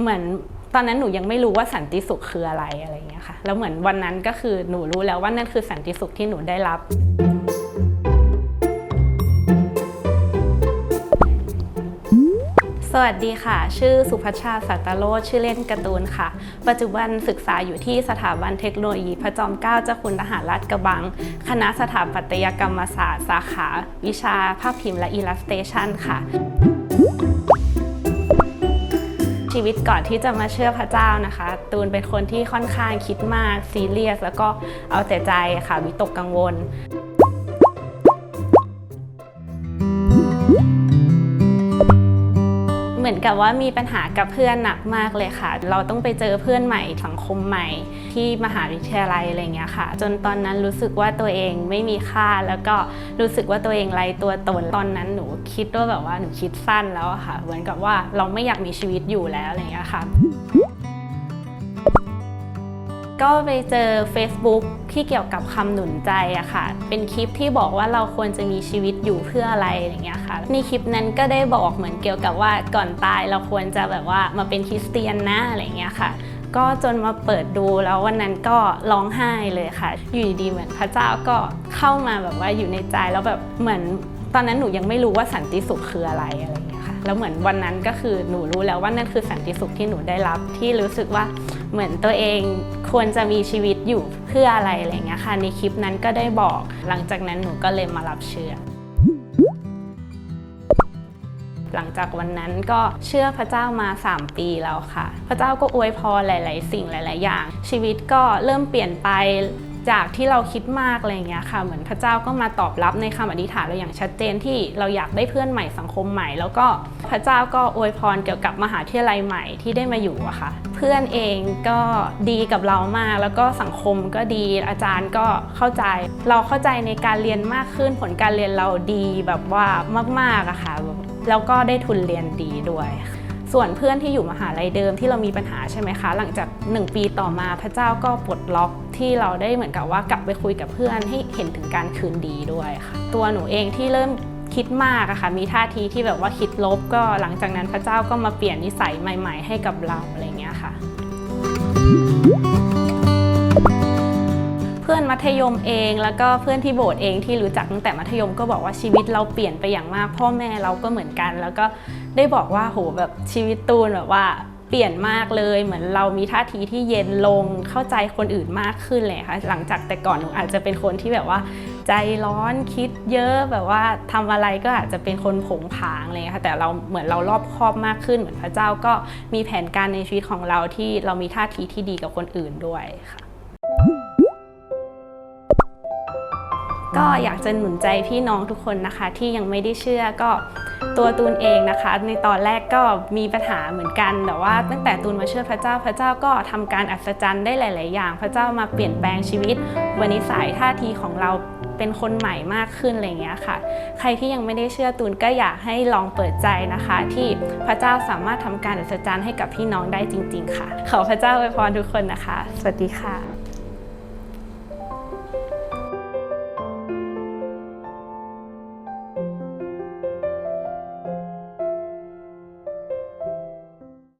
เหมือนตอนนั้นหนูยังไม่รู้ว่าสันติสุขคืออะไรอะไรอย่างเงี้ยค่ะ แล้วเหมือนวันนั้นก็คือหนูรู้แล้วว่านั่นคือสันติสุขที่หนูได้รับ สวัสดีค่ะ ชื่อสุภัชชาสัตโรชื่อเล่นการ์ตูนค่ะ ปัจจุบันศึกษาอยู่ที่สถาบันเทคโนโลยีพระจอมเกล้าเจ้าคุณทหารราชกระบัง คณะสถาปัตยกรรมศาสตร์ สาขา วิชาภาพพิมพ์และอิลลัสเ t ชันค่ะ วิตก่อนที่จะมาเชื่อพระเจ้านะคะ ตูนเป็นคนที่ค่อนข้างคิดมากซีเรียสแล้วก็เอาแต่ใจค่ะวิตกกังวล เหมือนกับว่ามีปัญหากับเพื่อนหนักมากเลยค่ะ เราต้องไปเจอเพื่อนใหม่สังคมใหม่ ที่มหาวิทยาลัยอะไรเงี้ยค่ะ จนตอนนั้นรู้สึกว่าตัวเองไม่มีค่าแล้วก็รู้สึกว่าตัวเองไร้ตัวตนตอนนั้นหนูคิดว่าแบบว่าหนูคิดสั้นแล้วค่ะ เหมือนกับว่าเราไม่อยากมีชีวิตอยู่แล้วอะไรเงี้ยค่ะ ก็ไปเจอ Facebook ที่เกี่ยวกับคำหนุนใจอะค่ะ เป็นคลิปที่บอกว่าเราควรจะมีชีวิตอยู่เพื่ออะไรอย่างเงี้ยค่ะ ในคลิปนั้นก็ได้บอกเหมือนเกี่ยวกับว่าก่อนตายเราควรจะแบบว่ามาเป็นคริสเตียนนะอะไรเงี้ยค่ะ ก็จนมาเปิดดูแล้ววันนั้นก็ร้องไห้เลยค่ะ อยู่ดีๆเหมือนพระเจ้าก็เข้ามาแบบว่าอยู่ในใจแล้วแบบเหมือนตอนนั้นหนูยังไม่รู้ว่าสันติสุขคืออะไรอะไรเงี้ยค่ะ แล้วเหมือนวันนั้นก็คือหนูรู้แล้วว่านั่นคือสันติสุขที่หนูได้รับที่รู้สึกว่าเหมือนตัวเอง ควรจะมีชีวิตอยู่เพื่ออะไรอะไรเงี้ยค่ะ ในคลิปนั้นก็ได้บอก หลังจากนั้นหนูก็เลยมารับเชื้อหลังจากวันนั้นก็เชื่อพระเจ้ามา 3 ปีแล้วค่ะ พระเจ้าก็อวยพรหลาย ๆ สิ่งหลาย ๆ อย่าง ชีวิตก็เริ่มเปลี่ยนไป จากที่เราคิดมากอะไรเงี้ยค่ะ เหมือนพระเจ้าก็มาตอบรับในคำอธิษฐานเราอย่างชัดเจนที่เราอยากได้เพื่อนใหม่สังคมใหม่ แล้วก็พระเจ้าก็อวยพรเกี่ยวกับมหาวิทยาลัยใหม่ที่ได้มาอยู่อะค่ะ เพื่อนเองก็ดีกับเรามาก แล้วก็สังคมก็ดีอาจารย์ก็เข้าใจ เราเข้าใจในการเรียนมากขึ้นผลการเรียนเราดีแบบว่ามากๆอะค่ะแล้วก็ได้ทุนเรียนดีด้วย ส่วนเพื่อนที่อยู่มหาลัยเดิมที่เรามีปัญหาใช่ไหมคะ หลังจาก 1 ปีต่อมาพระเจ้าก็ปลดล็อกที่เราได้เหมือนกับว่ากลับไปคุยกับเพื่อนให้เห็นถึงการคืนดีด้วยค่ะ ตัวหนูเองที่เริ่มคิดมากอะค่ะ มีท่าทีที่แบบว่าคิดลบก็หลังจากนั้นพระเจ้าก็มาเปลี่ยนนิสัยใหม่ ๆ ให้กับเราอะไรเงี้ยค่ะ พื่อนมัธยมเอง แล้วก็เพื่อนที่โบสถ์เองที่รู้จักตั้งแต่มัธยมก็บอกว่าชีวิตเราเปลี่ยนไปอย่างมาก พ่อแม่เราก็เหมือนกัน แล้วก็ได้บอกว่าโหแบบชีวิตตูนแบบว่าเปลี่ยนมากเลยเหมือนเรามีท่าทีที่เย็นลงเข้าใจคนอื่นมากขึ้นเลยค่ะหลังจากแต่ก่อนหนูอาจจะเป็นคนที่แบบว่า ใจร้อนคิดเยอะแบบว่าทำอะไรก็อาจจะเป็นคนผงผางเลยค่ะแต่เราเหมือนเรารอบคอบมากขึ้น เหมือนพระเจ้าก็มีแผนการในชีวิตของเราที่เรามีท่าทีที่ดีกับคนอื่นด้วยค่ะ ก็อยากจะหนุนใจพี่น้องทุกคนนะคะที่ยังไม่ได้เชื่อก็ตัวตูนเองนะคะ ในตอนแรกก็มีปัญหาเหมือนกัน แต่ว่าตั้งแต่ตูนมาเชื่อพระเจ้าพระเจ้าก็ทำการอัศจรรย์ได้หลาย ๆ อย่าง พระเจ้ามาเปลี่ยนแปลงชีวิตวันนิสัยท่าทีของเราเป็นคนใหม่มากขึ้นอะไรเงี้ยค่ะ ใครที่ยังไม่ได้เชื่อตูนก็อยากให้ลองเปิดใจนะคะ ที่พระเจ้าสามารถทำการอัศจรรย์ให้กับพี่น้องได้จริง ๆ ค่ะ ขอพระเจ้าอวยพรทุกคนนะคะ สวัสดีค่ะ